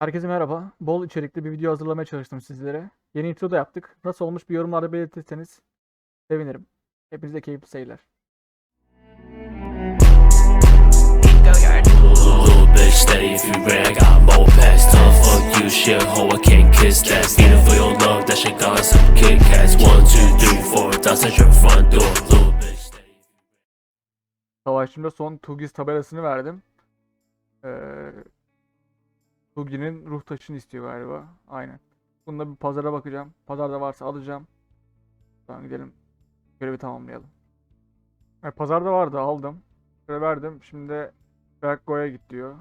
Herkese merhaba. Bol içerikli bir video hazırlamaya çalıştım sizlere. Yeni intro da yaptık. Nasıl olmuş bir yorumlarda belirtirseniz sevinirim. Hepinize keyifli seyirler. Savaşçımda son Tugis tabelasını verdim. Ee, Tugi'nin ruh taşını istiyor galiba. Aynen. Bunda bir pazara bakacağım. Pazarda varsa alacağım. Tamam gidelim. Görevi tamamlayalım. Evet, pazarda vardı aldım. Şöyle verdim. Şimdi Beyakko'ya git diyor.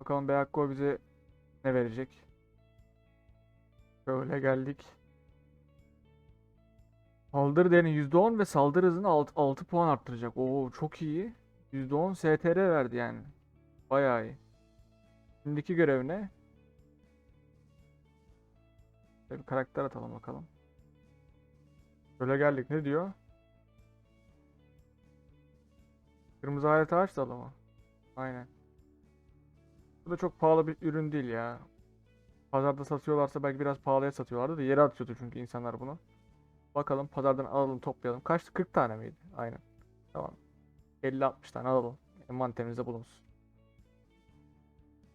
Bakalım Beyakko bize ne verecek. Şöyle geldik. Saldırı değerini %10 ve saldırı hızını 6, 6 puan arttıracak. Oo çok iyi. %10 STR verdi yani. Bayağı iyi. Şimdiki görev ne? Bir karakter atalım bakalım. Böyle geldik. Ne diyor? Kırmızı alet ağaç dalı mı? Aynen. Bu da çok pahalı bir ürün değil ya. Pazarda satıyorlarsa belki biraz pahalıya satıyorlardı da yere atıyordu çünkü insanlar bunu. Bakalım pazardan alalım toplayalım. Kaç? 40 tane miydi? Aynen. Tamam. 50-60 tane alalım. Envanterimizde bulunsun.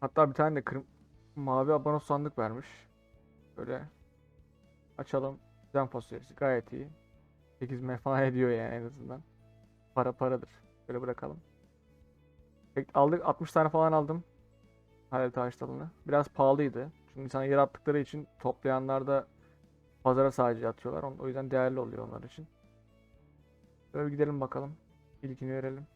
Hatta bir tane de kırm mavi abonos sandık vermiş. Böyle açalım. Zen fasulyesi gayet iyi. 8 M falan ediyor yani en azından. Para paradır. Böyle bırakalım. Aldık 60 tane falan aldım. Hayalet ağaç dalını. Biraz pahalıydı. Çünkü sana yer attıkları için toplayanlar da pazara sadece atıyorlar. O yüzden değerli oluyor onlar için. Böyle gidelim bakalım. İlkini verelim.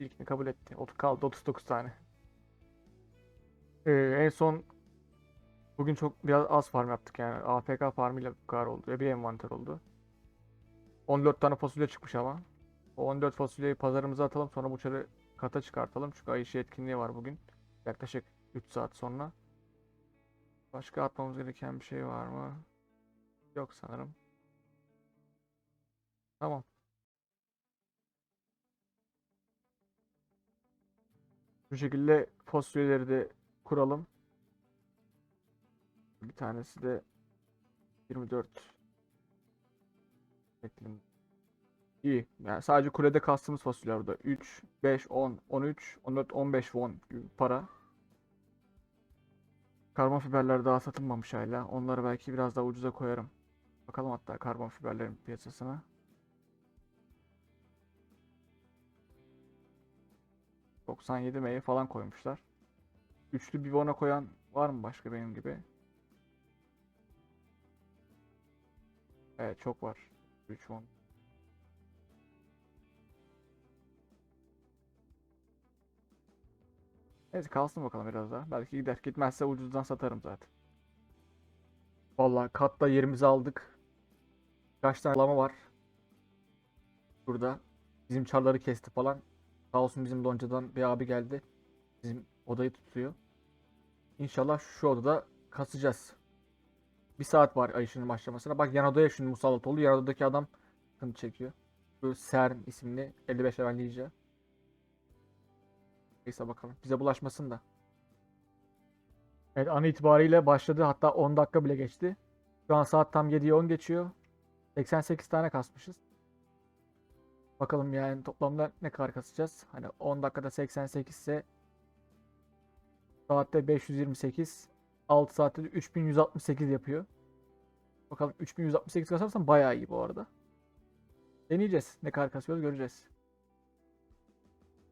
İlkini kabul etti. Ot kaldı 39 tane. Ee, en son bugün çok biraz az farm yaptık yani. AFK farmıyla bu kadar oldu. Ve bir envanter oldu. 14 tane fasulye çıkmış ama. O 14 fasulyeyi pazarımıza atalım. Sonra bu çarı kata çıkartalım. Çünkü ay işi etkinliği var bugün. Yaklaşık 3 saat sonra. Başka atmamız gereken bir şey var mı? Yok sanırım. Tamam. Bu şekilde fasulyeleri de kuralım. Bir tanesi de 24. Bekleyin. İyi. Yani sadece kulede kastığımız fasulye burada. 3, 5, 10, 13, 14, 15 won gibi para. Karbon fiberler daha satılmamış hala. Onları belki biraz daha ucuza koyarım. Bakalım hatta karbon fiberlerin piyasasına. ...97 M'ye falan koymuşlar. Üçlü bir bona koyan var mı başka benim gibi? Evet çok var. 3 won. Neyse kalsın bakalım biraz daha. Belki gider. Gitmezse ucuzdan satarım zaten. Vallahi katta yerimizi aldık. Kaç tane lama var. Burada. Bizim çarları kesti falan. Sağ olsun bizim loncadan bir abi geldi. Bizim odayı tutuyor. İnşallah şu odada kasacağız. Bir saat var ay ışığının başlamasına. Bak yan odaya şimdi musallat oldu. Yan odadaki adam sıkıntı çekiyor. Bu Sern isimli 55 level ninja. Neyse bakalım. Bize bulaşmasın da. Evet an itibariyle başladı. Hatta 10 dakika bile geçti. Şu an saat tam 7'ye 10 geçiyor. 88 tane kasmışız. Bakalım yani toplamda ne kadar kasacağız. Hani 10 dakikada 88 ise saatte 528 6 saatte de 3168 yapıyor. Bakalım 3168 kasarsam bayağı iyi bu arada. Deneyeceğiz. Ne kadar kasıyoruz göreceğiz.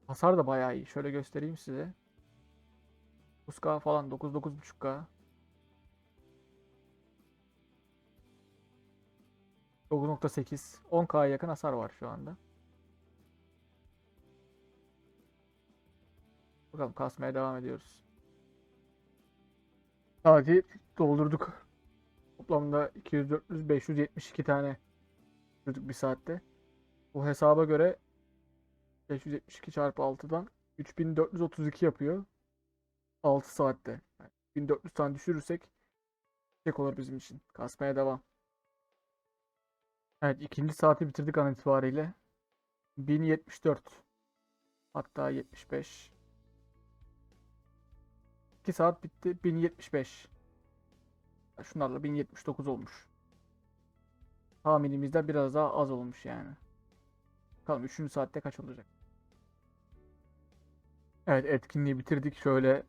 Hasar da bayağı iyi. Şöyle göstereyim size. 9K falan 9 9.5K. 9.8 10K'ya yakın hasar var şu anda. Bakalım kasmaya devam ediyoruz. Saati doldurduk. Toplamda 200 400 572 tane çocuk bir saatte. Bu hesaba göre 572 çarpı 6'dan 3432 yapıyor. 6 saatte. Yani 1400 tane düşürürsek tek olur bizim için. Kasmaya devam. Evet ikinci saati bitirdik an itibariyle. 1074. Hatta 75. 2 saat bitti. 1075. Şunlarla 1079 olmuş. Tahminimizde biraz daha az olmuş yani. Bakalım 3. saatte kaç olacak? Evet etkinliği bitirdik. Şöyle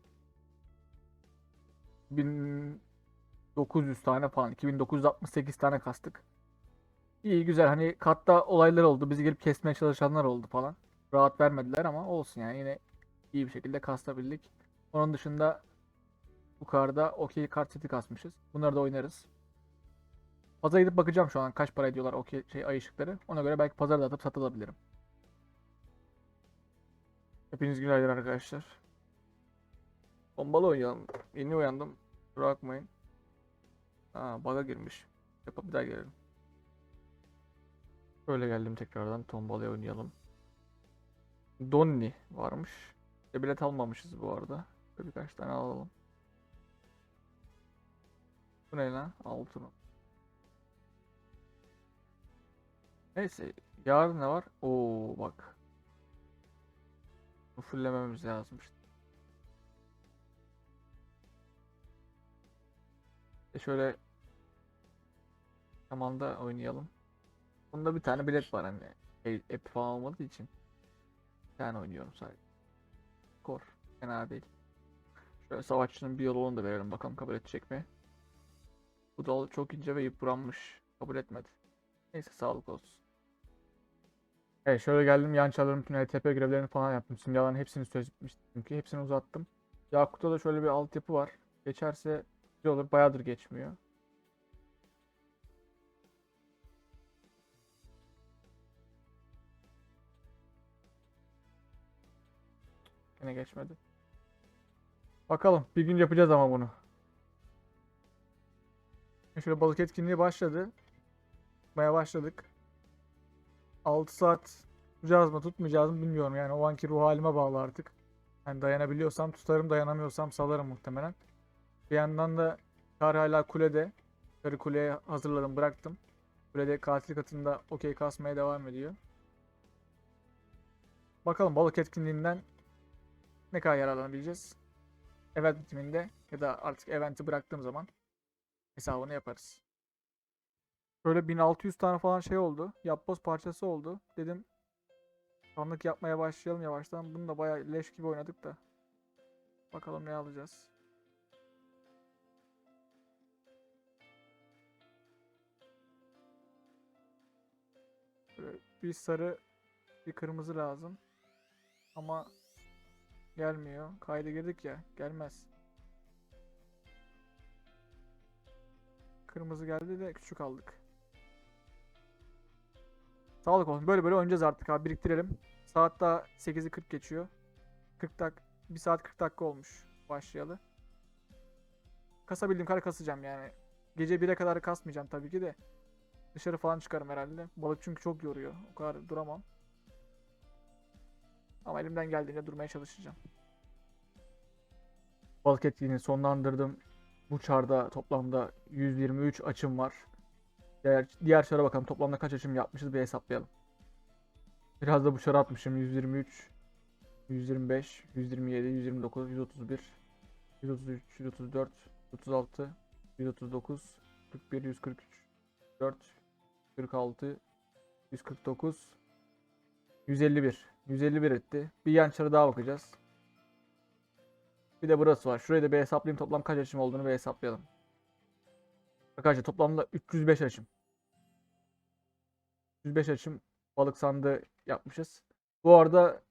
1900 tane falan 2968 tane kastık. İyi güzel hani katta olaylar oldu. Bizi gelip kesmeye çalışanlar oldu falan. Rahat vermediler ama olsun yani yine iyi bir şekilde kastabildik. Onun dışında yukarıda okey kart seti kasmışız. Bunları da oynarız. Pazara gidip bakacağım şu an kaç para ediyorlar okey şey ay ışıkları. Ona göre belki pazarda atıp satılabilirim. Hepiniz günaydın arkadaşlar. Bombalı oynayalım. Yeni uyandım. Kusura bakmayın. Aa bug'a girmiş. Yapıp bir daha gelelim. Böyle geldim tekrardan. Tombalaya oynayalım. Donni varmış. E bilet almamışız bu arada. Birkaç tane alalım. Bu ne lan? Altın. Neyse. Yarın ne var? Oo bak. Bu fullememiz lazımmış. E şöyle Tamamda oynayalım. Bunda bir tane bilet var hani. Şey, app falan olmadığı için. Bir tane oynuyorum sadece. Skor. Fena değil. Şöyle savaşçının bir yolu onu da verelim bakalım kabul edecek mi? Bu dal çok ince ve yıpranmış. Kabul etmedi. Neyse sağlık olsun. Evet şöyle geldim yan çarlarım tüm LTP görevlerini falan yaptım. Simyaların hepsini sözlemiştim çünkü hepsini uzattım. Yakut'ta da şöyle bir altyapı var. Geçerse güzel olur. Bayağıdır geçmiyor. Yine geçmedi. Bakalım bir gün yapacağız ama bunu. Şöyle balık etkinliği başladı. Tutmaya başladık. 6 saat tutacağız mı tutmayacağız mı bilmiyorum yani o anki ruh halime bağlı artık. Yani dayanabiliyorsam tutarım dayanamıyorsam salarım muhtemelen. Bir yandan da Kar hala kulede. Karı kuleye hazırladım bıraktım. Kulede katil katında okey kasmaya devam ediyor. Bakalım balık etkinliğinden ne kadar yararlanabileceğiz. Event bitiminde ya da artık eventi bıraktığım zaman hesabını yaparız. Böyle 1600 tane falan şey oldu. Yapboz parçası oldu. Dedim sandık yapmaya başlayalım yavaştan. Bunu da bayağı leş gibi oynadık da. Bakalım ne alacağız. Böyle bir sarı bir kırmızı lazım. Ama gelmiyor. Kayda girdik ya. Gelmez. Kırmızı geldi de küçük aldık. Sağlık olsun. Böyle böyle oynayacağız artık abi. Biriktirelim. Saat daha 8'i 40 geçiyor. 40 dak 1 saat 40 dakika olmuş başlayalı. Kasabildiğim kadar kasacağım yani. Gece 1'e kadar kasmayacağım tabii ki de. Dışarı falan çıkarım herhalde. Balık çünkü çok yoruyor. O kadar duramam. Ama elimden geldiğince durmaya çalışacağım. Balık etkinliğini sonlandırdım. Bu çarda toplamda 123 açım var. Diğer, diğer çara bakalım toplamda kaç açım yapmışız bir hesaplayalım. Biraz da bu çara atmışım. 123, 125, 127, 129, 131, 133, 134, 136, 139, 41, 143, 4, 46, 149, 151. 151 etti. Bir yan çarı daha bakacağız. Bir de burası var. Şurayı da bir hesaplayayım. Toplam kaç açım olduğunu bir hesaplayalım. Arkadaşlar toplamda 305 açım. 305 açım balık sandığı yapmışız. Bu arada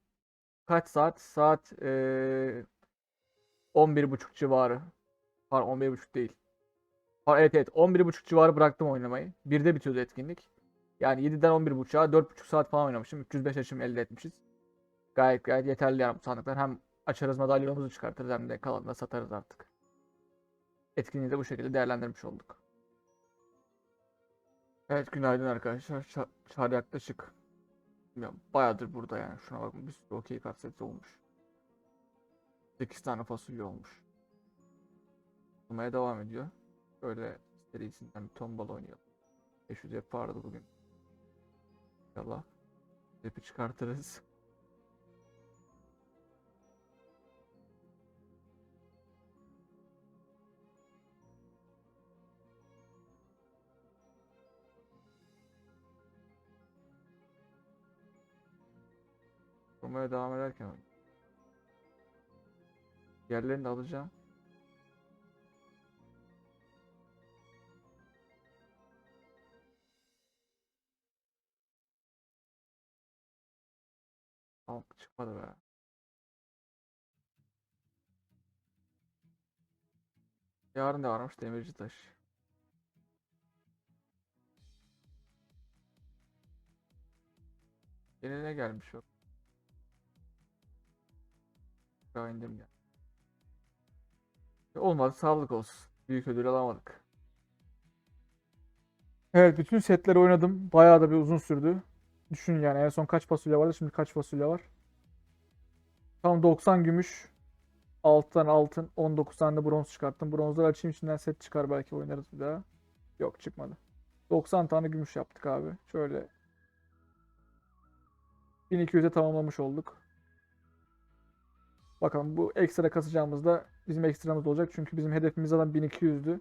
kaç saat? Saat ee, 11.30 civarı. Pardon 11.30 değil. Pardon, evet evet 11.30 civarı bıraktım oynamayı. Birde bitiyordu etkinlik. Yani 7'den 11.30'a 4.5 saat falan oynamışım. 305 açım elde etmişiz. Gayet gayet yeterli yani bu sandıklar. Hem açarız madalyonumuzu çıkartırız hem de kalanını satarız artık. Etkinliği de bu şekilde değerlendirmiş olduk. Evet günaydın arkadaşlar. Ça- Çağrı yaklaşık ya, bayağıdır burada yani. Şuna bakın bir sürü okey kart seti olmuş. 8 tane fasulye olmuş. Olmaya devam ediyor. Böyle serisinden bir tombala oynayalım. 500 hep vardı bugün. İnşallah. Cepi çıkartırız. Roma'ya devam ederken yerlerini de alacağım. Tamam çıkmadı be. Yarın da varmış demirci taş. Yine ne gelmiş yok. Daha indim ya. Olmadı sağlık olsun. Büyük ödül alamadık. Evet bütün setleri oynadım. Bayağı da bir uzun sürdü. Düşün yani en son kaç fasulye vardı şimdi kaç fasulye var. Tam 90 gümüş. 6 tane altın. 19 tane de bronz çıkarttım. Bronzları açayım içinden set çıkar belki oynarız bir daha. Yok çıkmadı. 90 tane gümüş yaptık abi. Şöyle 1200'e tamamlamış olduk. Bakalım bu ekstra kasacağımızda bizim ekstramız olacak. Çünkü bizim hedefimiz zaten 1200'dü.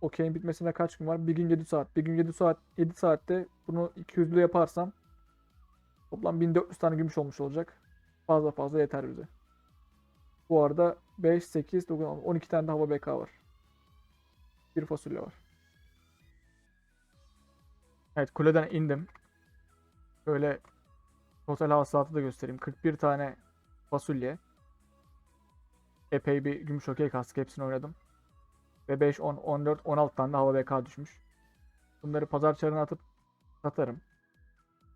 Okey'in bitmesine kaç gün var? Bir gün 7 saat. Bir gün 7 saat 7 saatte bunu 200'lü yaparsam toplam 1400 tane gümüş olmuş olacak. Fazla fazla yeter bize. Bu arada 5, 8, 9, 10, 12 tane de hava BK var. Bir fasulye var. Evet kuleden indim. Böyle total hasılatı da göstereyim. 41 tane fasulye. Epey bir gümüş okey kastık. Hepsini oynadım. Ve 5, 10, 14, 16 tane de hava BK düşmüş. Bunları pazar çarına atıp satarım.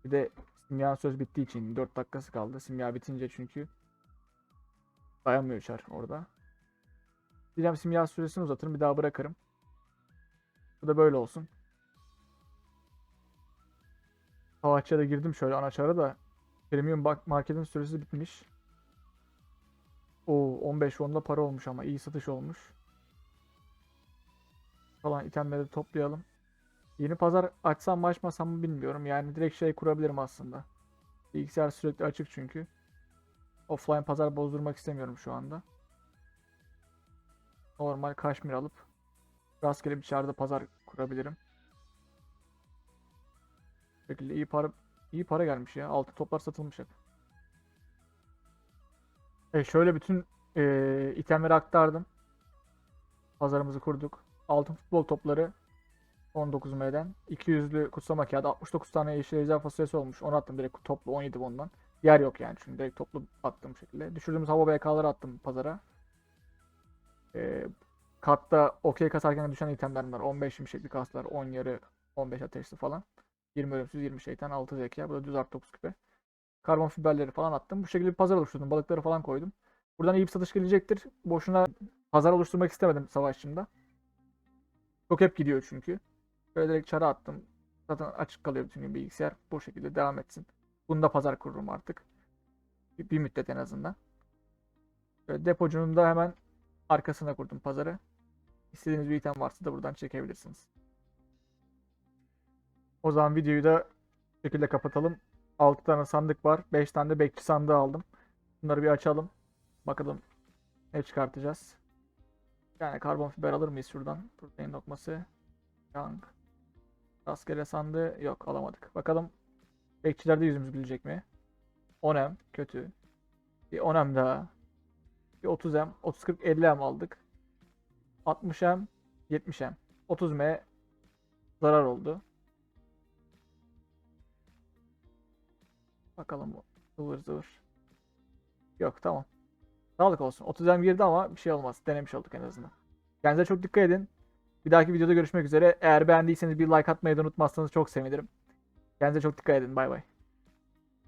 Bir de simya söz bittiği için 4 dakikası kaldı. Simya bitince çünkü dayanmıyor çar orada. Diyeceğim simya süresini uzatırım bir daha bırakırım. Bu da böyle olsun. Savaşçıya da girdim şöyle ana çara da Premium marketin süresi bitmiş. O 15 onda para olmuş ama iyi satış olmuş. Falan itemleri toplayalım. Yeni pazar açsam mı açmasam mı bilmiyorum. Yani direkt şey kurabilirim aslında. Bilgisayar sürekli açık çünkü. Offline pazar bozdurmak istemiyorum şu anda. Normal kaşmir alıp rastgele bir çağrıda pazar kurabilirim. Bu şekilde iyi para iyi para gelmiş ya. Altı toplar satılmış hep. E şöyle bütün e, itemleri aktardım. Pazarımızı kurduk. Altın futbol topları 19 M'den. 200'lü kutsama kağıdı 69 tane yeşil ejder fasulyesi olmuş. Onu attım direkt toplu 17 ondan. Yer yok yani çünkü direkt toplu attığım şekilde. Düşürdüğümüz hava BK'ları attım pazara. Ee, katta okey kasarken düşen itemler var. 15 şimşekli kaslar, 10 yarı, 15 ateşli falan. 20 ölümsüz, 20 şeytan, 6 zeka. Bu da düz art 9 küpe. Karbon fiberleri falan attım. Bu şekilde bir pazar oluşturdum. Balıkları falan koydum. Buradan iyi bir satış gelecektir. Boşuna pazar oluşturmak istemedim savaşçımda. Çok hep gidiyor çünkü. Böyle direkt çara attım. Zaten açık kalıyor bütün gün bilgisayar. Bu şekilde devam etsin. Bunda pazar kururum artık. Bir, bir müddet en azından. Böyle depocunun da hemen arkasına kurdum pazarı. İstediğiniz bir item varsa da buradan çekebilirsiniz. O zaman videoyu da bu şekilde kapatalım. 6 tane sandık var. 5 tane de bekçi sandığı aldım. Bunları bir açalım. Bakalım ne çıkartacağız. Yani karbon fiber alır mıyız şuradan? Protein lokması. Young. Rastgele sandığı yok alamadık. Bakalım bekçilerde yüzümüz gülecek mi? 10M kötü. Bir 10M daha. Bir 30M. 30 40 50M aldık. 60M 70M. 30M zarar oldu. Bakalım bu. Zıvır zıvır. Yok tamam. Sağlık olsun. 30'dan girdi ama bir şey olmaz. Denemiş olduk en azından. Kendinize çok dikkat edin. Bir dahaki videoda görüşmek üzere. Eğer beğendiyseniz bir like atmayı da unutmazsanız çok sevinirim. Kendinize çok dikkat edin. Bay bay.